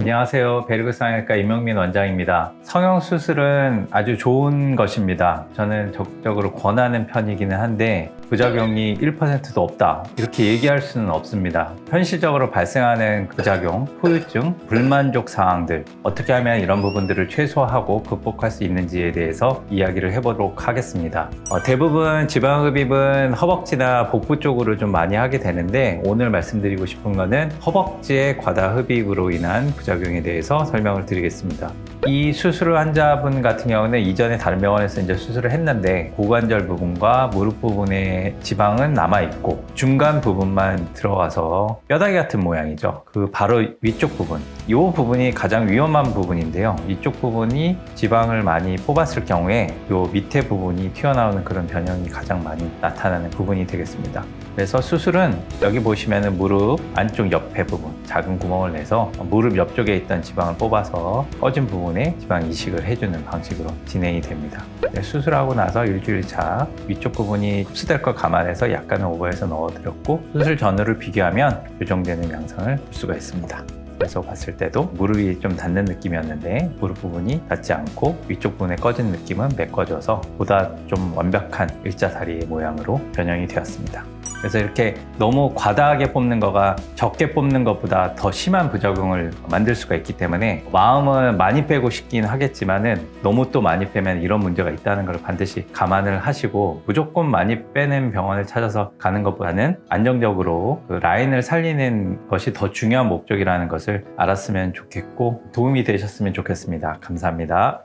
안녕하세요. 베르그상외과 임영민 원장입니다. 성형 수술은 아주 좋은 것입니다. 저는 적극적으로 권하는 편이기는 한데 부작용이 1%도 없다. 이렇게 얘기할 수는 없습니다. 현실적으로 발생하는 부작용, 후유증, 불만족 사항들 어떻게 하면 이런 부분들을 최소화하고 극복할 수 있는지에 대해서 이야기를 해보도록 하겠습니다. 어, 대부분 지방흡입은 허벅지나 복부 쪽으로 좀 많이 하게 되는데 오늘 말씀드리고 싶은 거는 허벅지의 과다 흡입으로 인한 부작용 에 대해서 설명을 드리겠습니다. 이 수술을 환자분 같은 경우는 이전에 다른 병원에서 이제 수술을 했는데 고관절 부분과 무릎 부분에 지방은 남아 있고 중간 부분만 들어가서 뼈다귀 같은 모양이죠. 그 바로 위쪽 부분. 이 부분이 가장 위험한 부분인데요. 이쪽 부분이 지방을 많이 뽑았을 경우에 이 밑에 부분이 튀어나오는 그런 변형이 가장 많이 나타나는 부분이 되겠습니다. 그래서 수술은 여기 보시면은 무릎 안쪽 옆에 부분 작은 구멍을 내서 무릎 옆쪽에 있던 지방을 뽑아서 꺼진 부분 에 지방 이식을 해주는 방식으로 진행이 됩니다. 네, 수술하고 나서 일주일 차 위쪽 부분이 흡수될 것 감안해서 약간은 오버해서 넣어드렸고 수술 전후를 비교하면 교정되는 양상을 볼 수가 있습니다. 그래서 봤을 때도 무릎이 좀 닿는 느낌이었는데 무릎 부분이 닿지 않고 위쪽 부분에 꺼진 느낌은 메꿔져서 보다 좀 완벽한 일자다리의 모양으로 변형이 되었습니다. 그래서 이렇게 너무 과다하게 뽑는 거가 적게 뽑는 것보다 더 심한 부작용을 만들 수가 있기 때문에 마음은 많이 빼고 싶긴 하겠지만은 너무 또 많이 빼면 이런 문제가 있다는 걸 반드시 감안을 하시고 무조건 많이 빼는 병원을 찾아서 가는 것보다는 안정적으로 그 라인을 살리는 것이 더 중요한 목적이라는 것을 알았으면 좋겠고 도움이 되셨으면 좋겠습니다. 감사합니다.